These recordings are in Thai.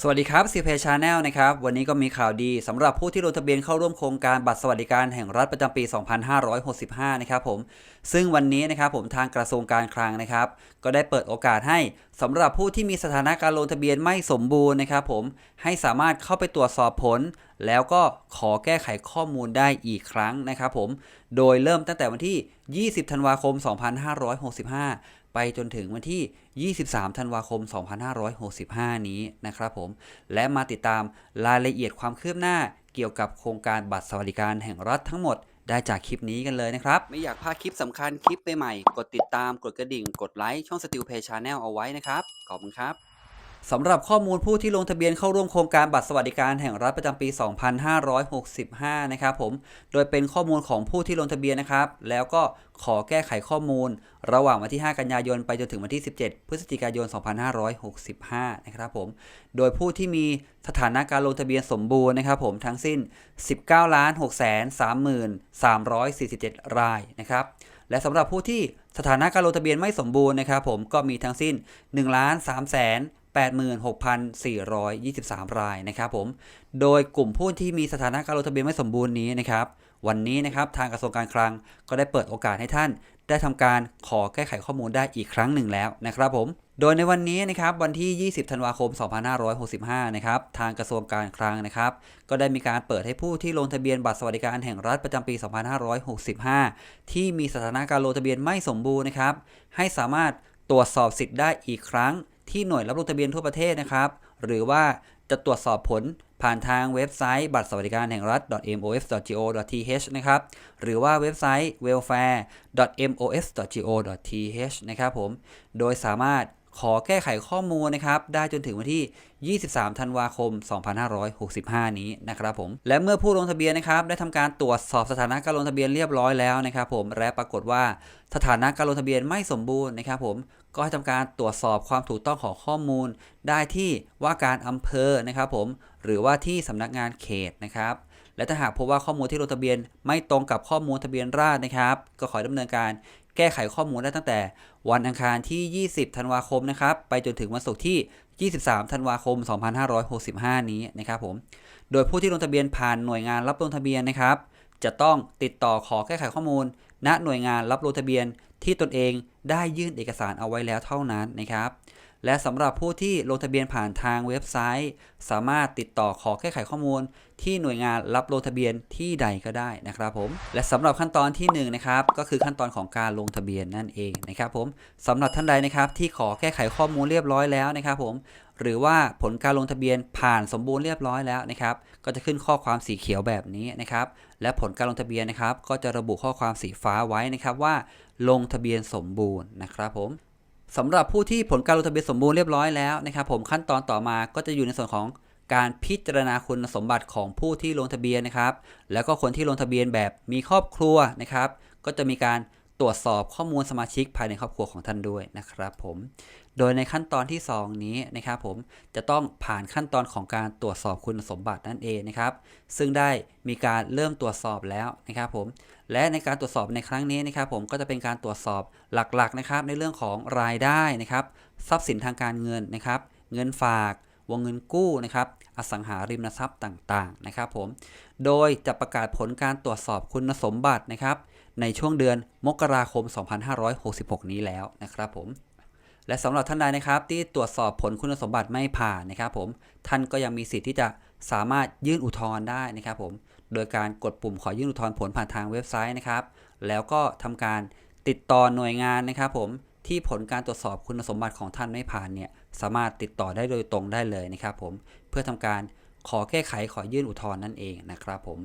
สวัสดีครับซีเพชาแนลนะครับ วันนี้ก็มีข่าวดีสำหรับผู้ที่ลงทะเบียนเข้าร่วมโครงการบัตรสวัสดิการแห่งรัฐประจำปี 2565 นะครับผม ซึ่งวันนี้นะครับผมทางกระทรวงการคลังนะครับ ก็ได้เปิดโอกาสให้สำหรับผู้ที่มีสถานะการลงทะเบียนไม่สมบูรณ์นะครับผมให้สามารถเข้าไปตรวจสอบผล แล้วก็ขอแก้ไขข้อมูลได้อีกครั้งนะครับผมโดยเริ่มตั้งแต่วันที่ 20 ธันวาคม 2565 ไปจนถึงวันที่ 23 ธันวาคม 2565 นี้นะครับผม และมาติดตามรายละเอียดความคืบหน้าเกี่ยวกับโครงการบัตรสวัสดิการแห่งรัฐทั้งหมดได้จากคลิปนี้กันเลยนะครับ ไม่อยากพลาดคลิปสำคัญคลิปใหม่ๆกดติดตามกดกระดิ่ง กดไลค์ช่องสติลเพย์ชาแนลเอาไว้นะครับ ขอบคุณครับ สำหรับข้อมูลผู้ที่ลงทะเบียนเข้าร่วมโครงการบัตรสวัสดิการแห่งรัฐประจำปี 2565 นะครับผม โดยเป็นข้อมูลของผู้ที่ลงทะเบียนนะครับ แล้วก็ขอแก้ไขข้อมูล ระหว่างวันที่ 5 กันยายนไปจนถึงวันที่ 17 พฤศจิกายน 2565 นะครับผม โดยผู้ที่มีสถานะการลงทะเบียนสมบูรณ์นะครับผมทั้งสิ้น 19ล้าน6 3 347 รายนะครับและสำหรับผู้ที่สถานะการลงทะเบียนไม่สมบูรณ์นะครับผมก็มีทั้งสิ้น1ล้าน3แสน 86,423 รายนะครับผม โดยกลุ่มผู้ที่มีสถานะการลงทะเบียนไม่สมบูรณ์นี้นะครับ วันนี้นะครับทางกระทรวงการคลังก็ได้เปิดโอกาสให้ท่าน ได้ทำการขอแก้ไขข้อมูลได้อีกครั้งหนึ่งแล้วนะครับผม โดยในวันนี้นะครับวันที่ 20 ธันวาคม 2565 นะครับทางกระทรวงการคลังนะครับ ก็ได้มีการเปิดให้ผู้ที่ลงทะเบียนบัตรสวัสดิการแห่งรัฐประจำปี 2565 ที่มีสถานะการลงทะเบียนไม่สมบูรณ์นะครับ ให้สามารถตรวจสอบสิทธิ์ได้อีกครั้ง ที่หน่วยรับลงทะเบียนทั่วประเทศนะครับ หรือว่าจะตรวจสอบผลผ่านทางเว็บไซต์บัตรสวัสดิการแห่งรัฐ .mos.go.th นะครับ หรือว่าเว็บไซต์ welfare.mos.go.th นะครับผม โดยสามารถ ขอแก้ไขข้อมูลนะครับ ได้จนถึงวันที่ 23 ธันวาคม 2565 นี้นะครับผม และเมื่อผู้ลงทะเบียนนะครับ ได้ทำการตรวจสอบสถานะการลงทะเบียนเรียบร้อยแล้วนะครับผม และปรากฏว่าสถานะการลงทะเบียนไม่สมบูรณ์นะครับผม ก็ให้ทำการตรวจสอบความถูกต้องของข้อมูล ได้ที่ว่าการอำเภอนะครับผม หรือว่าที่สำนักงานเขตนะครับและถ้าหากพบว่าข้อมูลที่ลงทะเบียนไม่ตรงกับข้อมูลทะเบียนราษฎรนะครับ ก็ขอให้ดำเนินการ แก้ไขข้อมูลได้ตั้งแต่ วันอังคารที่ 20 ธันวาคมนะครับไปจนถึงวันศุกร์ที่ 23 ธันวาคม 2565 นี้นะครับผมโดยผู้ที่ลงทะเบียนผ่านหน่วยงานรับลงทะเบียนนะครับ จะต้องติดต่อขอแก้ไขข้อมูล ณหน่วยงานรับลงทะเบียนที่ตนเองได้ยื่นเอกสารเอาไว้แล้วเท่านั้นนะครับ และสำหรับผู้ที่ลงทะเบียนผ่านทางเว็บไซต์ สามารถติดต่อขอแก้ไขข้อมูล ที่หน่วยงานรับลงทะเบียนที่ใดก็ได้นะครับผม และสำหรับขั้นตอนที่1นงนะครับก็คือขั้นตอนของการลงทะเบียนนั่นเองนะครับผมสำหรับท่านใดนะครับที่ขอแก้ไขข้อมูลเรียบร้อยแล้วนะครับผมหรือว่าผลการลงทะเบียนผ่านสมบูรณ์เรียบร้อยแล้วนะครับก็จะขึ้นข้อความสีเขียวแบบนี้นะครับและผลการลงทะเบียนนะครับก็จะระบุข้อความสีฟ้าไว้นะครับว่า ลงทะเบียนสมบูรณ์นะครับผม สำหรับผู้ที่ผลการลงทะเบียนสมบูรณ์เรียบร้อยแล้วนะครับผมขั้นตอนต่อมาก็จะอยู่ในส่วนของการพิจารณาคุณสมบัติของผู้ที่ลงทะเบียนนะครับ แล้วก็คนที่ลงทะเบียนแบบมีครอบครัวนะครับ ก็จะมีการตรวจสอบข้อมูลสมาชิกภายในครอบครัวของท่านด้วยนะครับผม โดยในขั้นตอนที่ 2 นี้นะครับผมจะต้องผ่านขั้นตอนของการตรวจสอบคุณสมบัตินั่นเองนะครับ ซึ่งได้มีการเริ่มตรวจสอบแล้วนะครับผมและในการตรวจสอบในครั้งนี้นะครับผมก็จะเป็นการตรวจสอบหลักๆนะครับในเรื่องของรายได้นะครับทรัพย์สินทางการเงินนะครับ เงินฝาก วงเงินกู้นะครับอสังหาริมทรัพย์ต่างๆนะครับผมโดยจะประกาศผลการตรวจสอบคุณสมบัตินะครับในช่วงเดือนมกราคม 2566 นี้แล้วนะครับผม และสำหรับท่านใดนะครับ ที่ตรวจสอบผลคุณสมบัติไม่ผ่านนะครับผมท่านก็ยังมีสิทธิ์ที่จะสามารถยื่นอุทธรณ์ได้นะครับผมโดยการกดปุ่มขอยื่นอุทธรณ์ผลผ่านทางเว็บไซต์นะครับ แล้วก็ทำการติดต่อหน่วยงานนะครับผมที่ผลการตรวจสอบคุณสมบัติของท่านไม่ผ่านเนี่ยสามารถติดต่อได้โดยตรงได้เลยนะครับผมเพื่อทำการขอแก้ไขขอยื่นอุทธรณ์นั่นเองนะครับผม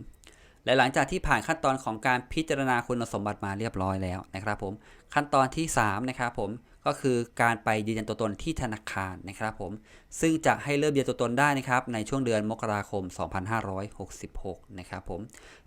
และหลังจากที่ผ่านขั้นตอนของการพิจารณาคุณสมบัติมาเรียบร้อยแล้วนะครับผมขั้นตอนที่3นะครับผม ก็คือการไปยืนยันตัวตนที่ธนาคารนะครับผม ซึ่งจะให้เริ่มยืนยันตัวตนได้นะครับในช่วงเดือนมกราคม 2566 นะครับผม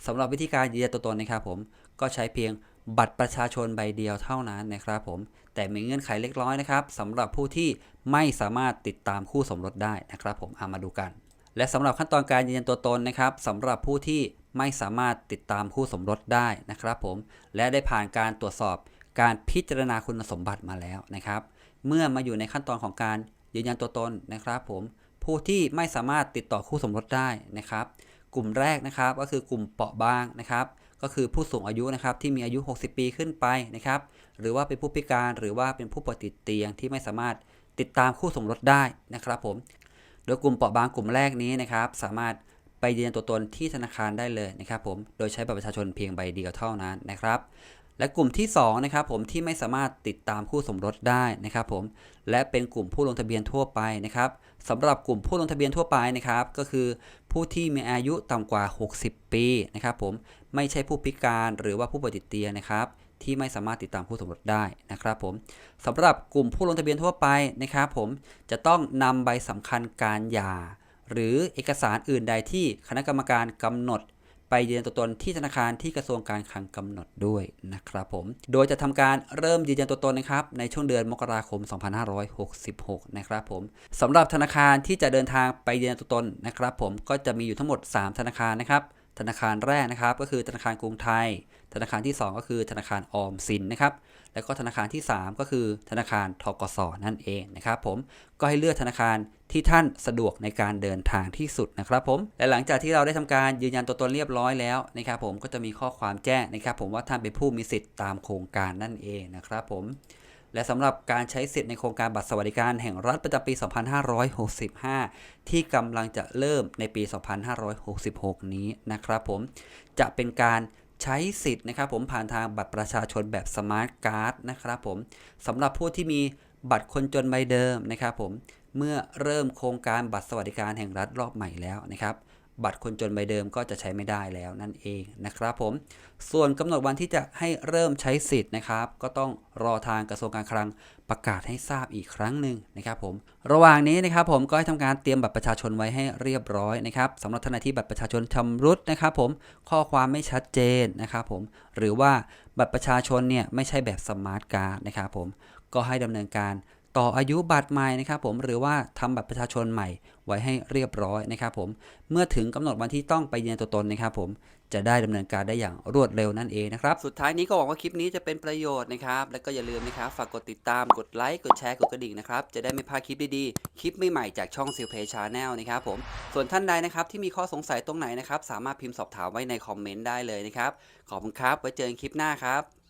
สำหรับวิธีการยืนยันตัวตนนะครับผมก็ใช้เพียงบัตรประชาชนใบเดียวเท่านั้นนะครับผม แต่มีเงื่อนไขเล็กน้อยนะครับสำหรับผู้ที่ไม่สามารถติดตามคู่สมรสได้นะครับผมเอามาดูกัน และสำหรับขั้นตอนการยืนยันตัวตนนะครับสำหรับผู้ที่ไม่สามารถติดตามคู่สมรสได้นะครับผม และได้ผ่านการตรวจสอบ การพิจารณาคุณสมบัติมาแล้วนะครับ เมื่อมาอยู่ในขั้นตอนของการยืนยันตัวตนนะครับ ผมผู้ที่ไม่สามารถติดต่อคู่สมรสได้นะครับ กลุ่มแรกนะครับก็คือกลุ่มเปราะบางนะครับ ก็คือผู้สูงอายุนะครับที่มีอายุ 60 ปีขึ้นไปนะครับ หรือว่าเป็นผู้พิการหรือว่าเป็นผู้ป่วยติดเตียงที่ไม่สามารถติดตามคู่สมรสได้นะครับ ผม โดยกลุ่มเปราะบางกลุ่มแรกนี้นะครับ สามารถไปยืนยันตัวตนที่ธนาคารได้เลยนะครับ ผม โดยใช้บัตรประชาชนเพียงใบเดียวเท่านั้นนะครับ และกลุ่มที่2นะครับผมที่ไม่สามารถติดตามคู่สมรสได้นะครับผมและเป็นกลุ่มผู้ลงทะเบียนทั่วไปนะครับสำหรับกลุ่มผู้ลงทะเบียนทั่วไปนะครับก็คือผู้ที่มีอายุต่ำกว่า 60 ปีนะครับผมไม่ใช่ผู้พิการหรือว่าผู้ป่วยติดเตียงนะครับที่ไม่สามารถติดตามคู่สมรสได้นะครับผมสำหรับกลุ่มผู้ลงทะเบียนทั่วไปนะครับผมจะต้องนำใบสำคัญการหย่าหรือเอกสารอื่นใดที่คณะกรรมการกำหนด ไปยืนยันตัวตนที่ธนาคารที่กระทรวงการคลังกำหนดด้วยนะครับผม โดยจะทำการเริ่มยืนยันตัวตนนะครับในช่วงเดือนมกราคม 2566 นะครับผมสำหรับธนาคารที่จะเดินทางไปยืนยันตัวตนนะครับผมก็จะมีอยู่ทั้งหมด 3 ธนาคารนะครับ ธนาคารแรกนะครับ ก็คือธนาคารกรุงไทย ธนาคารที่ 2 ก็คือธนาคารออมสินนะครับ แล้วก็ธนาคารที่ 3 ก็คือธนาคารทกสนั่นเองนะครับ ผมก็ให้เลือกธนาคารที่ท่านสะดวกในการเดินทางที่สุดนะครับผมและหลังจากที่เราได้ทำการยืนยันตัวตนเรียบร้อยแล้วนะครับ ผมก็จะมีข้อความแจ้งนะครับ ผมว่าท่านเป็นผู้มีสิทธิ์ตามโครงการนั่นเองนะครับ ผม และสำหรับการใช้สิทธิ์ในโครงการบัตรสวัสดิการแห่งรัฐประจำปี 2565 ที่กำลังจะเริ่มในปี 2566 นี้นะครับผม จะเป็นการใช้สิทธิ์นะครับผมผ่านทางบัตรประชาชนแบบสมาร์ทการ์ดนะครับผมสำหรับผู้ที่มีบัตรคนจนใบเดิมนะครับผมเมื่อเริ่มโครงการบัตรสวัสดิการแห่งรัฐรอบใหม่แล้วนะครับ บัตรคนจนใบเดิมก็จะใช้ไม่ได้แล้วนั่นเองนะครับผม ส่วนกำหนดวันที่จะให้เริ่มใช้สิทธิ์นะครับ ก็ต้องรอทางกระทรวงการคลังประกาศให้ทราบอีกครั้งหนึ่งนะครับผม ระหว่างนี้นะครับผมก็ให้ทำการเตรียมบัตรประชาชนไว้ให้เรียบร้อยนะครับสำหรับท่านใดที่บัตรประชาชนชำรุดนะครับผม ข้อความไม่ชัดเจนนะครับผม หรือว่าบัตรประชาชนเนี่ยไม่ใช่แบบสมาร์ทการ์ดนะครับผม ก็ให้ดำเนินการ ต่ออายุบัตรใหม่นะครับผมหรือว่าทำบัตรประชาชนใหม่ไว้ให้เรียบร้อยนะครับผมเมื่อถึงกำหนดวันที่ต้องไปยืนยันตัวตนนะครับผมจะได้ดำเนินการได้อย่างรวดเร็วนั่นเองนะครับสุดท้ายนี้ก็หวังว่าคลิปนี้จะเป็นประโยชน์นะครับแล้วก็อย่าลืมนะครับฝากกดติดตามกดไลค์กดแชร์กดกระดิ่งนะครับจะได้ไม่พลาดคลิปดีๆคลิปใหม่ๆจากช่องซิลเพชาแนลนะครับผมส่วนท่านใดนะครับที่มีข้อสงสัยตรงไหนนะครับสามารถพิมพ์สอบถามไว้ในคอมเมนต์ได้เลยนะครับขอบคุณครับไว้เจอกันคลิปหน้าครับ